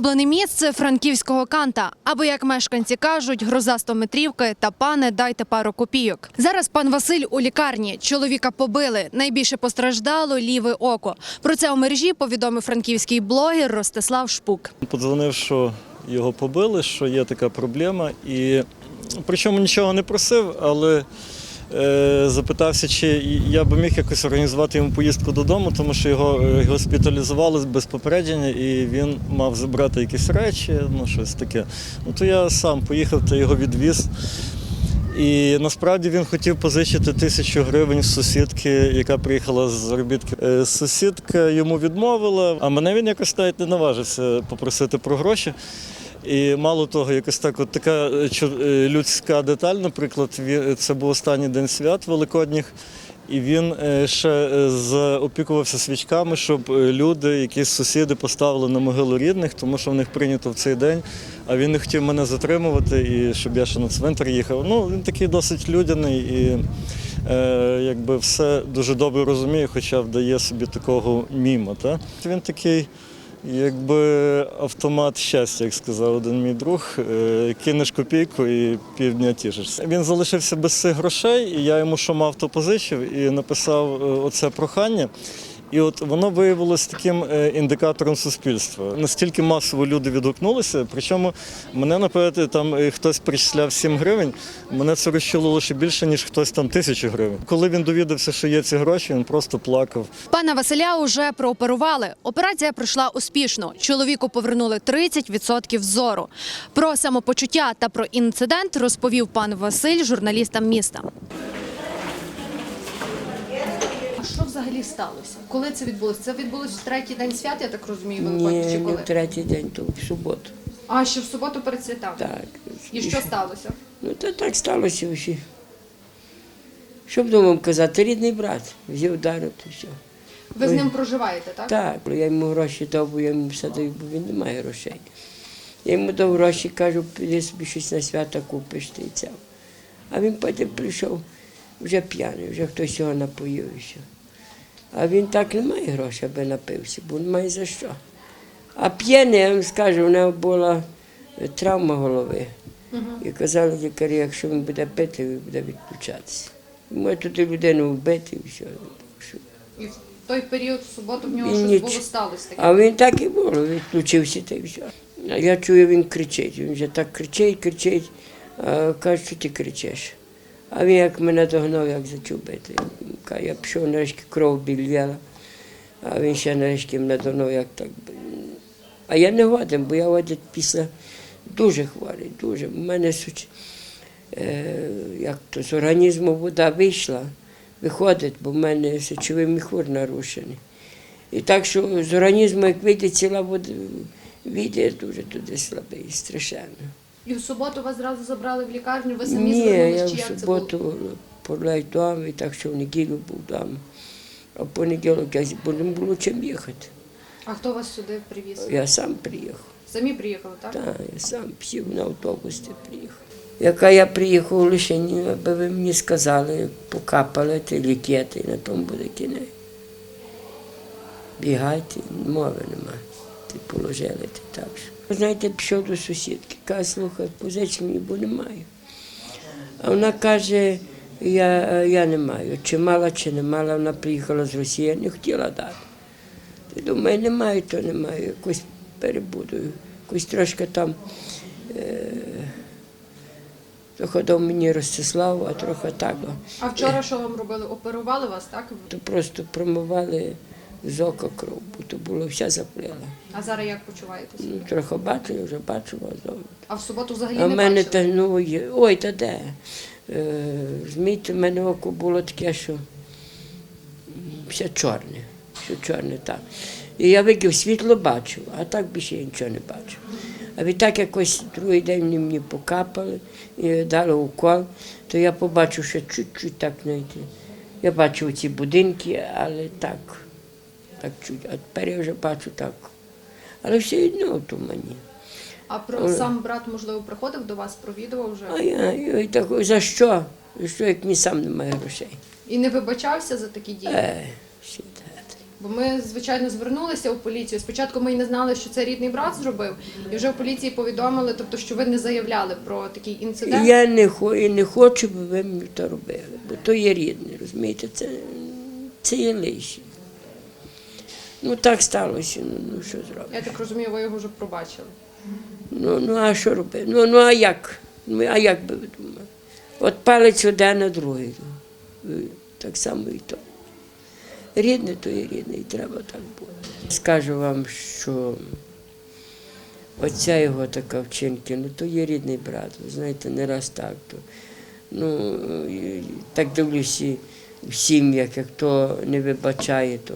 Улюблене місце франківського канта, або як мешканці кажуть, гроза стометрівки та пане дайте пару копійок. Зараз пан Василь у лікарні. Чоловіка побили. Найбільше постраждало ліве око. Про це у мережі повідомив франківський блогер Ростислав Шпук. Подзвонив, що його побили, що є така проблема. І причому нічого не просив, але запитався, чи я би міг якось організувати йому поїздку додому, тому що його е, госпіталізували без попередження, і він мав забрати якісь речі, ну щось таке. Ну то я сам поїхав та його відвіз. І насправді він хотів позичити тисячу гривень сусідки, яка приїхала з заробітки. Е, Сусідка йому відмовила, а мене він якось навіть не наважився попросити про гроші. І мало того, якось так, от така е, е, людська деталь, наприклад, це був останній день свят великодніх. І він е, ще заопікувався свічками, щоб люди, якісь сусіди поставили на могилу рідних, тому що в них прийнято в цей день. А він не хотів мене затримувати, і щоб я ще на цвинтар їхав. Ну, він такий досить людяний і е, якби все дуже добре розуміє, хоча вдає собі такого міма. Та? Він такий. Якби автомат щастя, як сказав один мій друг, е, кинеш копійку і півдня тішишся. Він залишився без цих грошей, і я йому що мав, то позичив і написав е, оце прохання. І от воно виявилось таким е, індикатором суспільства. Настільки масово люди відгукнулися, причому мене, напевно, там е, хтось причисляв 7 гривень, мене це розчулило лише більше, ніж хтось там тисячу гривень. Коли він довідався, що є ці гроші, він просто плакав. Пана Василя уже прооперували. Операція пройшла успішно. Чоловіку повернули 30% зору. Про самопочуття та про інцидент розповів пан Василь журналістам міста. А що взагалі сталося? Коли це відбулося? Це відбулося в третій день свят, я так розумію, Ні, не в третій день, то в суботу. А ще в суботу перед святами. Так. І що сталося? Ну, то так сталося всі. Що б думав казати, рідний брат взяв вдарив, то все. Ви з ним проживаєте, так? Так, я йому гроші дав, бо я йому все даю, бо він не має грошей. Я йому дав гроші, кажу, піди собі щось на свята купиш ти і це. А він потім прийшов вже п'яний, вже хтось його напоїв і все. А він так не має грошей, аби напився, бо немає за що. А п'яний, я вам скажу, у нього була травма голови. І казали лікарі, якщо він буде пити, він буде відключатися. Може туди людину вбити і все. І в той період в суботу в нього І щось ніч. було сталося таке. а він так і було, відключився та й все. А я чую, він кричить. Він вже так кричить, кричить. А каже, що ти кричиш. А він як мене догнав, як зачав бити. Каже, Я пішов нарешті кров більяла, а він ще нарешті мене догнав, як так. А я не годен, бо я годен після дуже хворий, дуже. У мене е, як то, з організму вода вийшла, виходить, бо в мене сечовий міхур нарушений. І так, що з організму, як вийде ціла вода, вийде дуже туди слабий, страшенно. І в суботу вас зразу забрали в лікарню, ви Ні, я в суботу полей вдома, і так що в неділю був вдома. А в понеділок я бо не було чим їхати. А хто вас сюди привіз? Я сам приїхав. Самі приїхали, так? Так, я сам сів на автобус і приїхав. Яка я приїхав лише, ні, аби ви мені сказали, покапали ті лікети, і на тому буде кінець. Бігайте, мови нема. Положили ти так. що. Знаєте, пішов до сусідки, каже, слухай, позич мені, бо не маю. А вона каже, я, я не маю. Чи мала, чи не мала, вона приїхала з Росії, не хотіла дати. Ти думаю, не маю, то не маю, якось перебудую. Якось трошки там е, трохи мені Ростислав, а трохи так. А вчора що вам робили? Оперували вас, так? То просто промивали з ока кров, бо то було вся заплила. А зараз як почуваєтесь? Ну, трохи бачу, я вже бачу вас добре. А в суботу взагалі А в не мене бачили? та ну є- ой, та де? Е, Змійте, в мене око було таке, що м, все чорне, все чорне так. І я викив світло бачив, а так більше я нічого не бачив. А відтак якось другий день вони мені покапали, і дали укол, то я побачив, що чуть-чуть так знаєте. Я бачив ці будинки, але так, так чуть. А тепер я вже бачу так. Але все одно то мені. А про сам брат, можливо, приходив до вас, провідував вже? А я, я так, за що? За що, як мені сам немає грошей? І не вибачався за такі дії? Е, ще так. Бо ми, звичайно, звернулися у поліцію. Спочатку ми й не знали, що це рідний брат зробив, і вже в поліції повідомили, тобто, що ви не заявляли про такий інцидент. Я не, хо- і не хочу, бо ви мені то робили, бо то є рідне, розумієте, це, це є лишнє. Ну так сталося, ну, ну що зробиш. Я так розумію, ви його вже пробачили. Ну, ну а що робити? Ну, ну а як? Ну, а як би ви думали? От палець один, а другий. Ну, Так само і то. Рідне, то і рідне, і треба так бути. Скажу вам, що оця його така вчинки, ну то є рідний брат. Ви знаєте, не раз так. То, ну, так дивлюся в сім'ях, як хто не вибачає, то,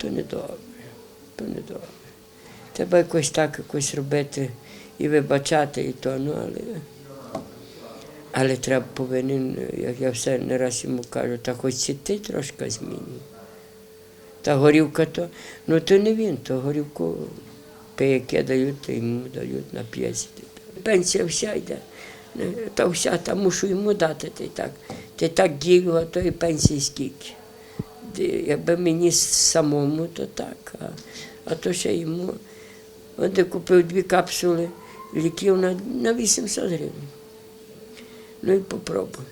то не добре. То не добре. Треба якось так якось робити і вибачати, і то, ну але. Але треба повинен, як я все не раз йому кажу, та хоч і ти трошки змінюй. Та горівка то, ну то не він, то горівку яке дають, то йому дають на п'єсі. Пенсія вся йде. Та вся, та мушу йому дати, ти так. Ти так дію, а то і пенсії скільки. Якби мені самому, то так. А, а то ще йому. От я купив дві капсули ліків на, на 800 гривень. Ну і попробуй.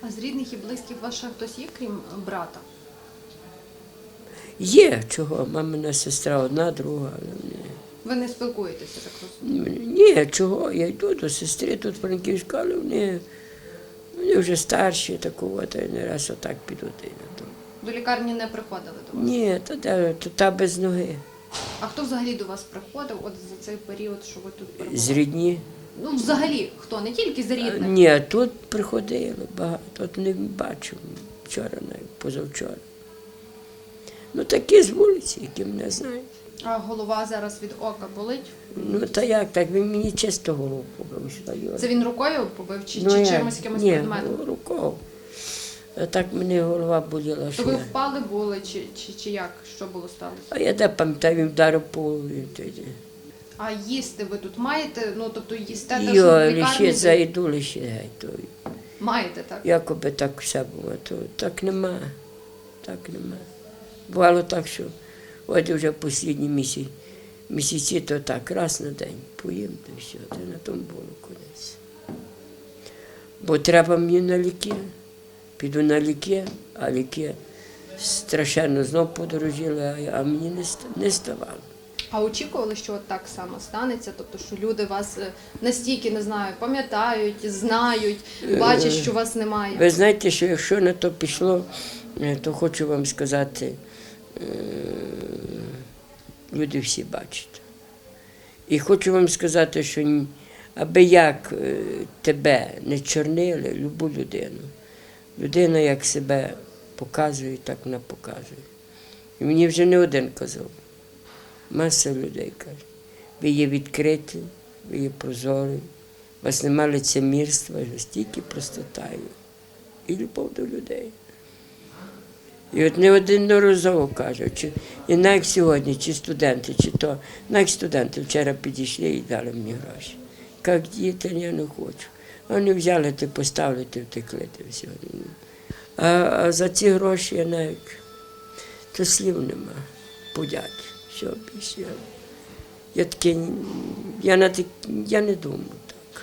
А з рідних і близьких ще хтось є, крім брата? Є чого, мамина сестра одна, друга. Ви не спілкуєтеся, так розумію. Ні, чого, я йду до сестри тут в Франківську, але вони, вони вже старші, такого, та й не раз отак підуть. То. До лікарні не приходили до вас. Ні, та, де, то та без ноги. А хто взагалі до вас приходив от за цей період, що ви тут З рідні. Ну, взагалі, хто? Не тільки з рідних. Ні, тут приходили багато, тут не бачив вчора, навіть позавчора. Ну такі з вулиці, які мене знають. А голова зараз від ока болить? Ну та як так, він мені чисто голову побив сюди. Це він рукою побив чи, Ну, чи як? чимось якимось Ні, предметом? рукою. Так мені голова боліла, що ви впали були, чи, чи, чи як? Що було сталося? А я де пам'ятаю, вдарив по голові тоді. А їсти ви тут маєте? Ну, тобто їсте Йо, в лікарні? лише зайду, лише геть. Маєте, так? Якоби так все було, то так нема. Так нема. Бувало так, що от вже останні місяці, місяці, то так, раз на день поїм, то все, то на тому було кудись. Бо треба мені на ліки. Піду на ліки, а ліки страшенно знов подорожили, а, мені не, не ставало. А очікували, що от так само станеться? Тобто, що люди вас е, настільки не знаю, пам'ятають, знають, бачать, що вас немає. Ви знаєте, що якщо на то пішло, е, то хочу вам сказати, е, люди всі бачать. І хочу вам сказати, що аби як е, тебе не чорнили, любу людину. Людина як себе показує, так вона показує. І мені вже не один казав. Маса людей каже. Ви є відкриті, ви є прозорі, у вас немає лицемірства, стільки простотаю і любов до людей. І от неодноразово кажуть, чи, і навіть сьогодні, чи студенти, чи то, навіть студенти вчора підійшли і дали мені гроші. Як діти, я не хочу. Вони взяли, ти поставили, ти втекли, ти все. А, а за ці гроші я навіть то слів нема. Подяки. Все більше. Я, таке, я, я не думав так.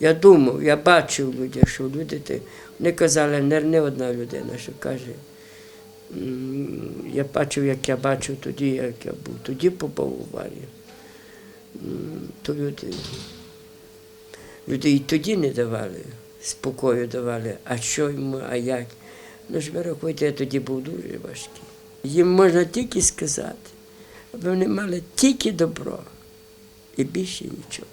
Я думав, я бачив людей, що люди, те- вони казали, не, не одна людина, що каже, я бачив, як я бачив тоді, як я був, тоді попав у аварію. То люди, люди і тоді не давали, спокою давали, а що йому, а як. Ну ж ви рахуйте, я тоді був дуже важкий. Їм можна тільки сказати, аби вони мали тільки добро і більше нічого.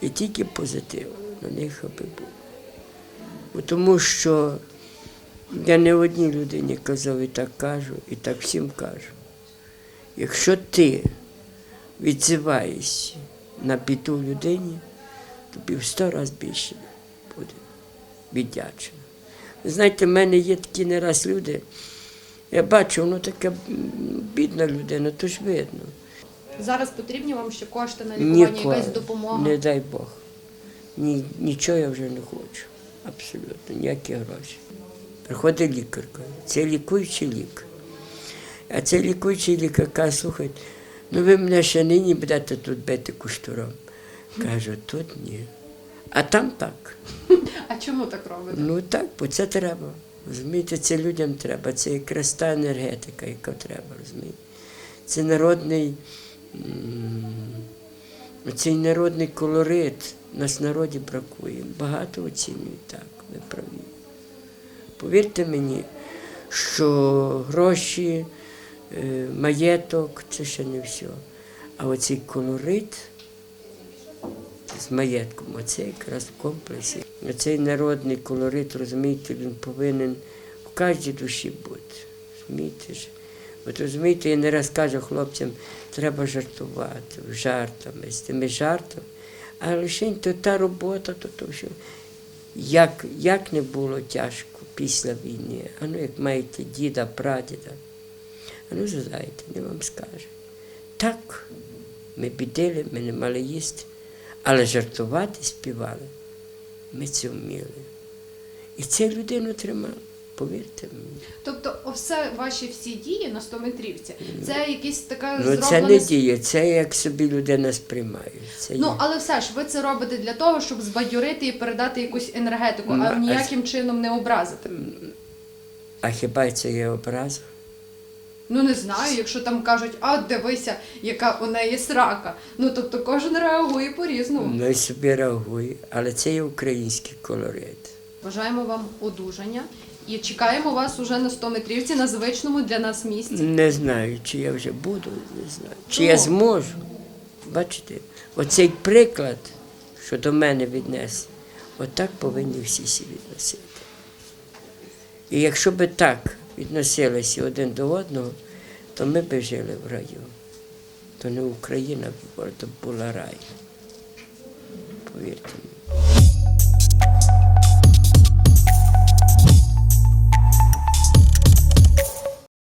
І тільки позитив на них аби був. Тому що я не одній людині казав і так кажу, і так всім кажу. Якщо ти відзиваєшся на біду людині, тобі в сто разів більше буде віддячено. Знаєте, в мене є такі не раз люди, я бачу, воно така бідна людина, то ж видно. Зараз потрібні вам ще кошти на лікування, Ніколи. якась допомога. Не дай Бог. Ні, нічого я вже не хочу. Абсолютно, ніякі гроші. Приходить лікарка. Це лікуючий лік. А цей лікуючий лікар каже, слухайте, ну ви мене ще нині будете тут бити куштуром. Кажу, тут ні. А там так. А чому так робите? Ну так, бо це треба. Розумієте, це людям треба. Це якраз та енергетика, яка треба, розумієте. Це народний, цей народний колорит. Нас народі бракує. Багато оцінюють так, ви праві. Повірте мені, що гроші, е, маєток це ще не все. А оцей колорит з маєтком. Оце якраз в комплексі. Оцей народний колорит, розумієте, він повинен в кожній душі бути. Розумієте ж? От розумієте, я не раз кажу хлопцям, треба жартувати жартами, з тими жартами. А лише то та робота, то, то все. Як, як не було тяжко після війни, а ну як маєте діда, прадіда, а ну зазайте, не вам скаже. Так, ми бідили, ми не мали їсти, але жартувати співали. Ми це вміли. І це людину тримало, повірте мені. Тобто, все ваші всі дії на 100 метрівці, це якісь така Ну зроблена... це не діє, це як собі людина сприймає. Це Ну, є. але все ж ви це робите для того, щоб збадьорити і передати якусь енергетику, Ну, а а ніяким чином не образити. А хіба це є образа? Ну не знаю, якщо там кажуть, а дивися, яка у неї срака. Ну тобто кожен реагує по-різному. Ну і собі реагує, але це є український колорит. Бажаємо вам одужання і чекаємо вас уже на 100 метрівці на звичному для нас місці. Не знаю, чи я вже буду, не знаю. Чи Чому? я зможу. Бачите, оцей приклад, що до мене віднес, отак повинні всі сі відносити. І якщо би так відносилися один до одного, то ми б жили в раю. То не Україна то була рай. Повірте мені.